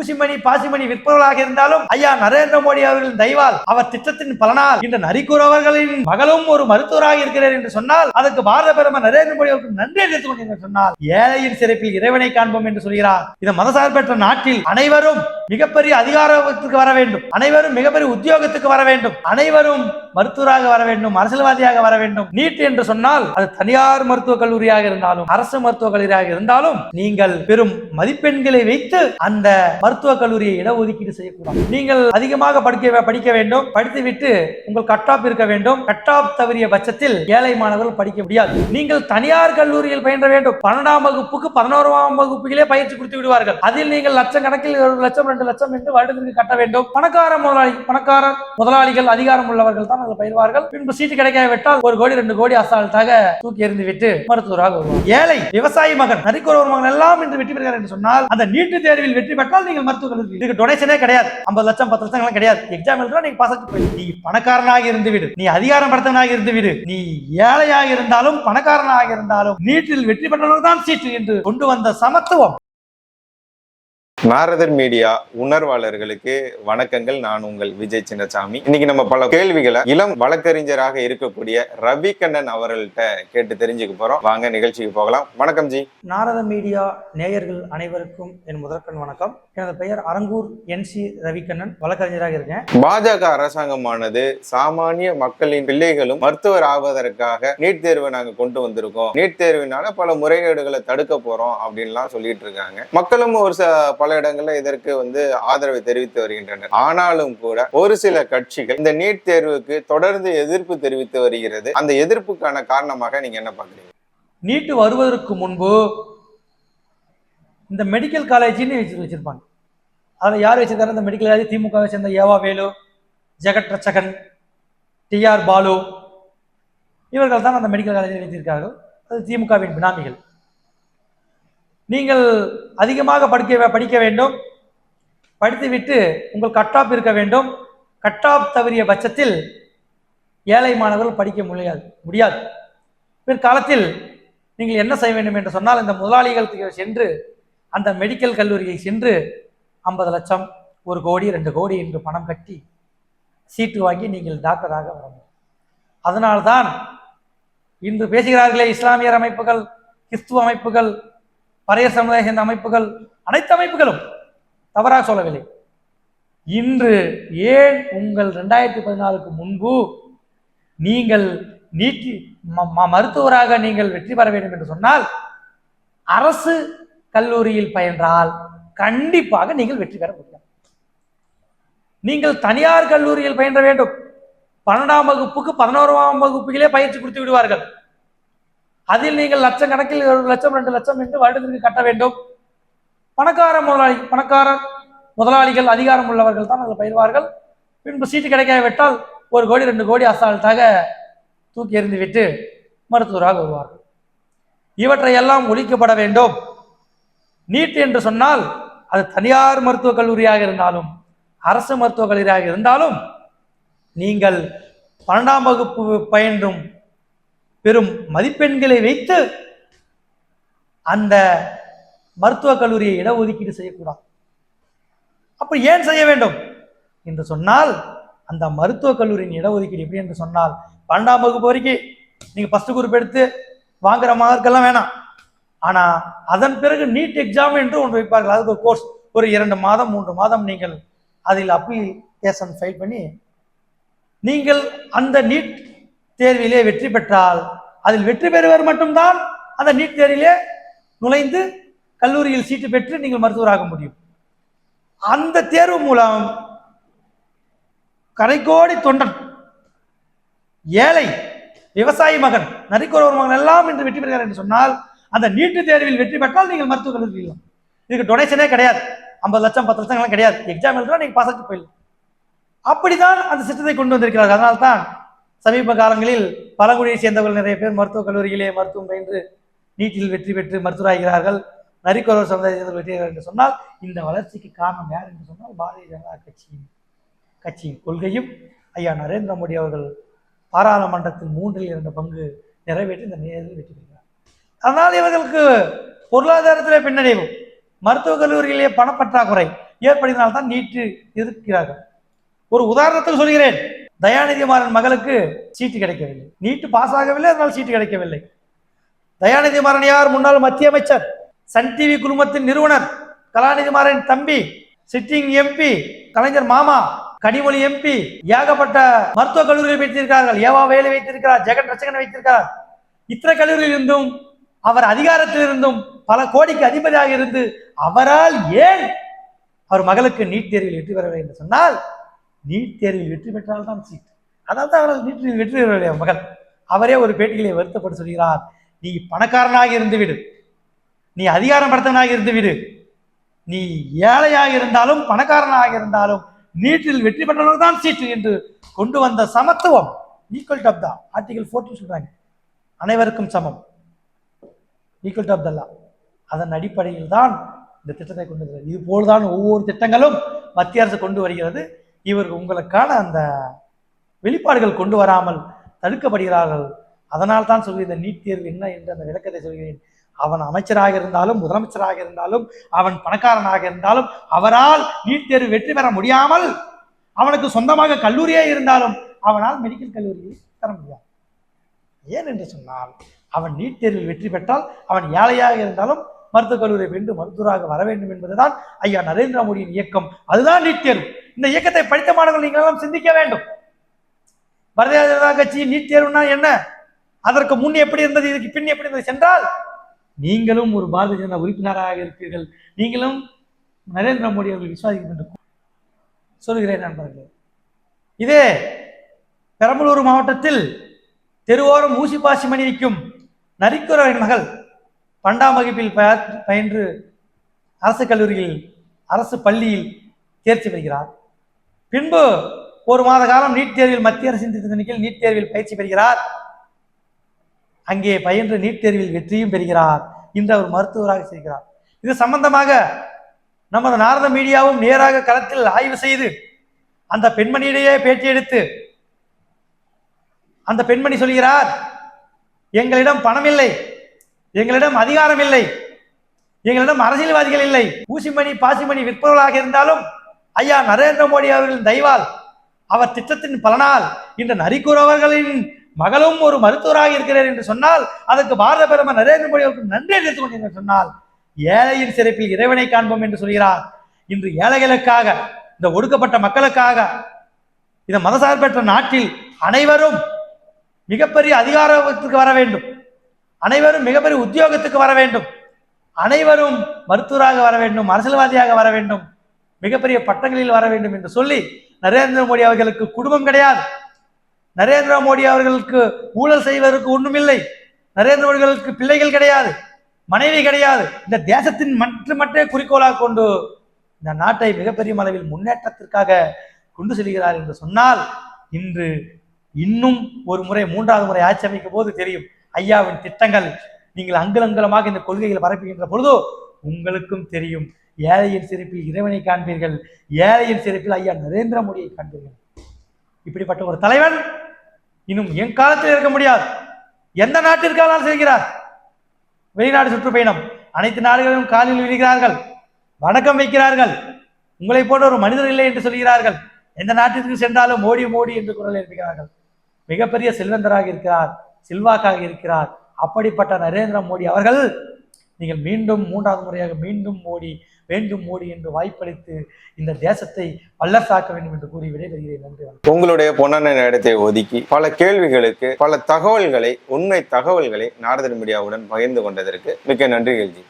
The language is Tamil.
ஊசிமணி பாசிமணி விற்பவர்களாக இருந்தாலும் ஐயா நரேந்திர மோடி அவர்களின் தயவால் அவர் திட்டத்தின் பலனால் இந்த நரிக்குறவர்களின் மகளும் ஒரு மருத்துவராக இருக்கிறார் என்று சொன்னால் அதற்கு பாரத பிரதமர் நரேந்திர மோடி அவருக்கு நன்றி தெரிவித்துக் கொண்டேன் சொன்னால் ஏழையின் சிறப்பில் இறைவனை காண்போம் என்று சொல்கிறார். இந்த மதசார்பற்ற நாட்டில் அனைவரும் மிகப்பெரிய அதிகாரத்துக்கு வர வேண்டும். அனைவரும் மிகப்பெரிய உத்தியோகத்துக்கு வர வேண்டும். அனைவரும் மருத்துவராக வர வேண்டும் அரசியல்வாதியாக வர வேண்டும். நீட் என்று சொன்னால் அது தனியார் மருத்துவக் கல்லூரியாக இருந்தாலும் அரசு மருத்துவக் கல்லூரியாக இருந்தாலும் நீங்கள் பெரும் மதிப்பெண்களை வைத்து அந்த மருத்துவக் கல்லூரியை இடஒதுக்கீடு செய்யக்கூடாது. நீங்கள் அதிகமாக படிக்க படிக்க வேண்டும். படித்துவிட்டு உங்கள் கட்டாப் இருக்க வேண்டும். கட்டாப் தவறிய பட்சத்தில் ஏழை மாணவர்கள் படிக்க முடியாது. நீங்கள் தனியார் கல்லூரியில் பயின்ற வேண்டும். பன்னெண்டாம் வகுப்புக்கு பதினோராம் வகுப்புகளே பயிற்சி கொடுத்து விடுவார்கள். அதில் நீங்கள் லட்சம் கணக்கில் ஒரு லட்சம் ரெண்டு லட்சம் என்று வருடத்திற்கு கட்ட வேண்டும். பணக்கார முதலாளி பணக்கார முதலாளிகள் அதிகாரம் உள்ளவர்கள் தான் அதில் பயிர்வார்கள் பின்பு சீட்டு கிடைக்காவிட்டால் ஒரு கோடி ரெண்டு கோடி அசால்ட்டாக தூக்கி எறிந்து விட்டு மருத்துவராக வருவார். ஏழை விவசாயி மகன் நரிக்குறவர் மகன் எல்லாம் இன்று வெற்றி பெறுகிறார் என்று சொன்னால் அந்த நீட்டு தேர்வில் வெற்றி பெற்றால் நீங்கள் மருத்துவ கல்லூரி இதுக்கு டொனேஷனே கிடையாது. ஐம்பது லட்சம் பத்து லட்சம் எல்லாம் கிடையாது. எக்ஸாம் எழுதுனா நீங்க பாஸ் போய் நீ பணக்காரனாக இருந்து விடு. நீ அதிகாரம் படுத்தவனாக இருந்து விடு. நீ ஏழையாக இருந்தாலும் பணக்காரனாக இருந்தாலும் நீட்டில் வெற்றி பெற்றவர்கள் தான் சீட்டு என்று கொண்டு வந்த சமத்துவம் நாரதர் மீடியா உணர்வாளர்களுக்கு வணக்கங்கள். நான் உங்கள் விஜய் சின்னசாமி. இன்னைக்கு நம்ம பல கேள்விகளை இளம் வழக்கறிஞராக இருக்கக்கூடிய ரவி கண்ணன் அவர்கள்ட்ட கேட்டு தெரிஞ்சுக்க போறோம். வாங்க நிகழ்ச்சிக்கு போகலாம். வணக்கம் ஜி. நாரத மீடியா நேயர்கள் அனைவருக்கும் என் முதற்கண் வணக்கம். எனது பெயர் அரங்கூர் என் சி ரவிக்கண்ணன் வழக்கறிஞராக இருக்கேன். பாஜக அரசாங்கமானது சாமானிய மக்களின் பிள்ளைகளும் மருத்துவர் ஆவதற்காக நீட் தேர்வை நாங்க கொண்டு வந்திருக்கோம். நீட் தேர்வினால பல முறைகேடுகளை தடுக்க போறோம் அப்படின்லாம் சொல்லிட்டு இருக்காங்க. மக்களும் ஒரு ச பல இடங்களில் இதற்கு வந்து ஆதரவை தெரிவித்து வருகின்றனர். ஆனாலும் கூட ஒரு சில கட்சிகள் இந்த நீட் தேர்வுக்கு தொடர்ந்து எதிர்ப்பு தெரிவித்து வருகிறது. அந்த எதிர்ப்புக்கான காரணமாக நீங்க என்ன பாக்குறீங்க நீட்டு வருவதற்கு முன்பு இந்த மெடிக்கல் காலேஜ்னு வச்சு வச்சிருப்பாங்க. அதில் யார் வச்சிருக்காரு? இந்த மெடிக்கல் காலேஜ் திமுகவை சேர்ந்த ஏவா வேலு ஜெகட் ரச்சகன் டிஆர் பாலு. இவர்கள் தான் அந்த மெடிக்கல் காலேஜை வைத்திருக்கார்கள் அது திமுகவின் பினாமிகள். நீங்கள் அதிகமாக படிக்க படிக்க வேண்டும். படித்துவிட்டு உங்கள் கட்டாப் இருக்க வேண்டும். கட்டாப் தவறிய பட்சத்தில் ஏழை மாணவர்கள் படிக்க முடியாது முடியாது. பிற்காலத்தில் நீங்கள் என்ன செய்ய வேண்டும் என்று சொன்னால் இந்த முதலாளிகளுக்கு சென்று அந்த மெடிக்கல் கல்லூரியில் சென்று ஐம்பது லட்சம் ஒரு கோடி ரெண்டு கோடி என்று பணம் கட்டி சீட்டு வாங்கி நீங்கள் டாக்டராக வர முடியும். அதனால்தான் இன்று பேசுகிறார்களே இஸ்லாமியர் அமைப்புகள் கிறிஸ்துவ அமைப்புகள் பறைய சமுதாய சேர்ந்த அமைப்புகள் அனைத்து அமைப்புகளும் தவறாக சொல்லவில்லை. இன்று ஏன் உங்கள் ரெண்டாயிரத்தி பதினாலுக்கு முன்பு நீங்கள் நீட்டி ம- ம- மருத்துவராக நீங்கள் வெற்றி பெற வேண்டும் என்று சொன்னால் அரசு கல்லூரியில் பயின்றால் கண்டிப்பாக நீங்கள் வெற்றி பெற முடியும் நீங்கள் தனியார் கல்லூரியில் பயின்ற வேண்டும். பன்னெண்டாம் வகுப்புக்கு பதினோராம் வகுப்பிலே பயிற்சி கொடுத்து விடுவார்கள். அதில் நீங்கள் லட்சம் கணக்கில் ஒரு லட்சம் ரெண்டு லட்சம் என்று வருடத்திற்கு கட்ட வேண்டும். பணக்கார முதலாளி பணக்கார முதலாளிகள் அதிகாரம் உள்ளவர்கள் தான் அதில் பயிர்வார்கள் பின்பு சீட்டு கிடைக்காவிட்டால் ஒரு கோடி ரெண்டு கோடி அசால்ட்டாக தூக்கி எறிந்துவிட்டு மருத்துவராக வருவார்கள். இவற்றை எல்லாம் ஒழிக்கப்பட வேண்டும். நீட் என்று சொன்னால் அது தனியார் மருத்துவக் கல்லூரியாக இருந்தாலும் அரசு மருத்துவக் கல்லூரியாக இருந்தாலும் நீங்கள் பன்னெண்டாம் வகுப்பு பயின்றும் பெரும் மதிப்பெண்களை வைத்து அந்த மருத்துவக் கல்லூரியை இடஒதுக்கீடு செய்யக்கூடாது. அப்ப ஏன் செய்ய வேண்டும்? என்று சொன்னால் அந்த மருத்துவக் கல்லூரியின் இடஒதுக்கீடு எப்படி என்று சொன்னால் பன்னெண்டாம் வகுப்பு வரைக்கும் நீங்க ஃபஸ்ட் குரூப் எடுத்து வாங்குற மார்க்கெல்லாம் வேணாம். ஆனா அதன் பிறகு நீட் எக்ஸாம் என்று ஒன்று வைப்பார்கள். அதுக்கு ஒரு கோர்ஸ் ஒரு இரண்டு மாதம் மூன்று மாதம் நீங்கள் அதில் அப்ளிகேஷன் ஃபைல் பண்ணி நீங்கள் அந்த நீட் தேர்விலே வெற்றி பெற்றால். அதில் வெற்றி பெறுவர் மட்டும்தான் அந்த நீட் தேர்விலே நுழைந்து கல்லூரியில் சீட்டு பெற்று நீங்கள் மருத்துவராக முடியும். அந்த தேர்வு மூலம் கரைக்கோடி தொண்டன் ஏழை விவசாயி மகன் நரிக்குறவர் மகன் எல்லாம் இன்று வெற்றி பெறுகிறார் என்று சொன்னால் அந்த நீட்டு தேர்வில் வெற்றி பெற்றால் நீங்கள் மருத்துவ கல்லூரியில் இதுக்கு டொனேஷனே கிடையாது. ஐம்பது லட்சம் பத்து லட்சங்கள்லாம் கிடையாது. எக்ஸாம் எழுதுனா நீங்கள் பாஸ் ஆகிட்டு போயிடலாம். அப்படிதான் அந்த சிஸ்டத்தை கொண்டு வந்திருக்கிறார்கள். அதனால்தான் சமீப காலங்களில் பழங்குடியை சேர்ந்தவர்கள் நிறைய பேர் மருத்துவக் கல்லூரியிலே மருத்துவம் பயின்று நீட்டில் வெற்றி பெற்று மருத்துவராகிறார்கள். நரிக்குறவர் சமுதாய சேர்ந்தவர்கள் வெற்றி என்று சொன்னால் இந்த வளர்ச்சிக்கு காரணம் யார் என்று சொன்னால் பாரதிய ஜனதா கட்சியின் கட்சியின் கொள்கையும் ஐயா நரேந்திர மோடி அவர்கள் பாராளுமன்றத்தில் மூன்றில் இரண்டு பங்கு நிறைவேற்றி இந்த நேரில் வெற்றி பெறுகிறார். அதனால் இவர்களுக்கு பொருளாதாரத்திலே பின்னடைவு மருத்துவக் கல்லூரியிலே பணப்பற்றாக்குறை ஏற்படுத்தினால்தான் நீட்டு இருக்கிறார்கள். ஒரு உதாரணத்துக்கு சொல்கிறேன். தயாநிதி மாறன் மகளுக்கு சீட்டு கிடைக்கவில்லை. நீட்டு பாஸ் ஆகவில்லை அதனால் சீட்டு கிடைக்கவில்லை. தயாநிதி மாறன் யார்? முன்னாள் மத்திய அமைச்சர் சன் டிவி குழுமத்தின் நிறுவனர் கலாநிதி மாறன் தம்பி சிட்டிங் எம்பி கலைஞர் மாமா கனிமொழி எம்பி ஏகப்பட்ட மருத்துவக் கல்லூரியில் வைத்திருக்கிறார்கள். ஏவா வேலை வைத்திருக்கிறார் ஜெகன் ரசகன் வைத்திருக்கிறார். இத்தனை கல்லூரியில் இருந்தும் அவர் அதிகாரத்தில் இருந்தும் பல கோடிக்கு அதிபதியாக இருந்து அவரால் ஏன் அவர் மகளுக்கு நீட் தேர்வில் வெற்றி பெறவில்லை என்று சொன்னால் நீட் தேர்வில் வெற்றி பெற்றால் தான் சீட் அதாவது அவர்கள் நீட் தேர்வில் வெற்றி பெறவில்லை மகள் அவரே ஒரு பேட்டியிலே வருத்தப்பட்டு சொல்கிறார். நீ பணக்காரனாக இருந்து விடு நீ அதிகாரம் படுத்தவனாக இருந்து விடு நீ ஏழையாக இருந்தாலும் பணக்காரனாக இருந்தாலும் நீட்டில் வெற்றி பெற்றவர்கள் தான் சீட்டு என்று கொண்டு வந்த சமத்துவம் ஈக்குவல் டாப் தான் ஆர்டிகல் ஃபோர்டீன் சொல்கிறாங்க அனைவருக்கும் சமம். ஈக்குவல் டாப் தல்லா அதன் அடிப்படையில் தான் இந்த திட்டத்தை கொண்டு வருகிறது இது போல்தான் ஒவ்வொரு திட்டங்களும் மத்திய அரசு கொண்டு வருகிறது. இவர் உங்களுக்கான அந்த வெளிப்பாடுகள் கொண்டு வராமல் தடுக்கப்படுகிறார்கள். அதனால் தான் சொல்கிறேன் இந்த நீட் தேர்வு என்ன என்று அந்த விளக்கத்தை சொல்கிறேன். அவன் அமைச்சராக இருந்தாலும் முதலமைச்சராக இருந்தாலும் அவன் பணக்காரனாக இருந்தாலும் அவரால் நீட் தேர்வு வெற்றி பெற முடியாமல் அவனுக்கு சொந்தமாக கல்லூரியே இருந்தாலும் அவனால் மெடிக்கல் கல்லூரியை தர முடியாது. ஏன் என்று சொன்னால் அவன் நீட் தேர்வில் வெற்றி பெற்றால் அவன் ஏழையாக இருந்தாலும் மருத்துவக் கல்லூரியை வேண்டும் மருத்துவராக வர வேண்டும் என்பதுதான் ஐயா நரேந்திர மோடியின் இயக்கம். அதுதான் நீட் தேர்வு. இந்த இயக்கத்தை படித்த மாணவர்கள் நீங்கள் சிந்திக்க வேண்டும். பாரதிய ஜனதா கட்சி நீட் தேர்வுனா என்ன? அதற்கு முன் எப்படி இருந்தது? இதுக்கு பின் எப்படி இருந்தது? சென்றால் நீங்களும் ஒரு பாரதிய ஜனதா உறுப்பினராக இருப்பீர்கள். நீங்களும் நரேந்திர மோடி அவர்கள் விசுவாசிக்க வேண்டும் சொல்கிறேன் நண்பர்களே. இதே பெரம்பலூர் மாவட்டத்தில் தெருவோரம் ஊசி பாசி மணி விற்கும் நரிக்குறவின் மகள் பன்னெண்டாம் வகுப்பில் பயின்று அரசு கல்லூரியில் அரசு பள்ளியில் தேர்ச்சி பெறுகிறார். பின்பு ஒரு மாத காலம் நீட் தேர்வில் மத்திய அரசின் திட்டத்தின் நீட் தேர்வில் பயிற்சி பெறுகிறார். அங்கே பயின்று நீட் தேர்வில் வெற்றியும் பெறுகிறார் இன்று அவர் மருத்துவராக செய்கிறார் இது சம்பந்தமாக நமது நாரத மீடியாவும் நேராக களத்தில் ஆய்வு செய்து அந்த பெண்மணியிடையே பேட்டி எடுத்து அந்த பெண்மணி சொல்கிறார் எங்களிடம் பணம் இல்லை எங்களிடம் அதிகாரம் இல்லை எங்களிடம் அரசியல்வாதிகள் இல்லை ஊசிமணி பாசிமணி விற்பவர்களாக இருந்தாலும் ஐயா நரேந்திர மோடி அவர்களின் தயவால் அவர் திட்டத்தின் பலனால் இன்று நரிக்குறவர்களின் மகளும் ஒரு மருத்துவராக இருக்கிறார் என்று சொன்னால் அதற்கு பாரத பிரதமர் நரேந்திர மோடி அவருக்கு நன்றி தெரிவித்துக் கொண்டேன் என்று சொன்னால் ஏழையின் சிறப்பில் இறைவனை காண்போம் என்று சொல்கிறார். இன்று ஏழைகளுக்காக இந்த ஒடுக்கப்பட்ட மக்களுக்காக இந்த மதசார்பற்ற நாட்டில் அனைவரும் மிகப்பெரிய அதிகாரத்துக்கு வர வேண்டும். அனைவரும் மிகப்பெரிய உத்தியோகத்துக்கு வர வேண்டும். அனைவரும் மருத்துவராக வர வேண்டும் அரசியல்வாதியாக வர வேண்டும். மிகப்பெரிய பட்டங்களில் வர வேண்டும் என்று சொல்லி நரேந்திர மோடி அவர்களுக்கு குடும்பம் கிடையாது. நரேந்திர மோடி அவர்களுக்கு ஊழல் செய்வதற்கு ஒன்றுமில்லை நரேந்திர மோடிகளுக்கு பிள்ளைகள் கிடையாது. மனைவி கிடையாது. இந்த தேசத்தின் மற்ற மற்றே குறிக்கோளாக கொண்டு இந்த நாட்டை மிகப்பெரிய அளவில் முன்னேற்றத்திற்காக கொண்டு செல்கிறார் என்று சொன்னால் இன்று இன்னும் ஒரு முறை மூன்றாவது முறை ஆட்சி அமைக்கும் போது தெரியும். ஐயாவின் திட்டங்கள் நீங்கள் அங்கலங்கலமாக இந்த கொள்கைகளை பரப்புகின்ற பொழுதோ உங்களுக்கும் தெரியும். ஏழையின் சிரிப்பில் இறைவனை காண்பீர்கள். ஏழையின் சிறப்பில் ஐயா நரேந்திர மோடியை காண்பீர்கள். இப்படிப்பட்ட ஒரு தலைவன் இன்னும் என் காலத்தில் இருக்க முடியாது. எந்த நாட்டிற்கானால் செல்கிறார். வெளிநாடு சுற்றுப்பயணம். அனைத்து நாடுகளிலும் காலில் விழுகிறார்கள். வணக்கம் வைக்கிறார்கள். உங்களை போன்ற ஒரு மனிதர் இல்லை என்று சொல்கிறார்கள். எந்த நாட்டிற்கு சென்றாலும் மோடி மோடி என்று குரல் எழுப்புகிறார்கள். மிகப்பெரிய செல்வந்தராக இருக்கிறார். செல்வாக்காக இருக்கிறார். அப்படிப்பட்ட நரேந்திர மோடி அவர்கள் நீங்கள் மீண்டும் மூன்றாவது முறையாக மீண்டும் மோடி வேண்டும் மோடி என்று வாய்ப்பளித்து இந்த தேசத்தை வல்லசாக்க வேண்டும் என்று கூறி விடைபெறுகிறேன். நன்றி உங்களுடைய பொன்னான நேரத்தை ஒதுக்கி பல கேள்விகளுக்கு பல தகவல்களை உண்மை தகவல்களை நாரதன் மீடியாவுடன் பகிர்ந்து கொண்டதற்கு மிக்க நன்றி எல்ஜி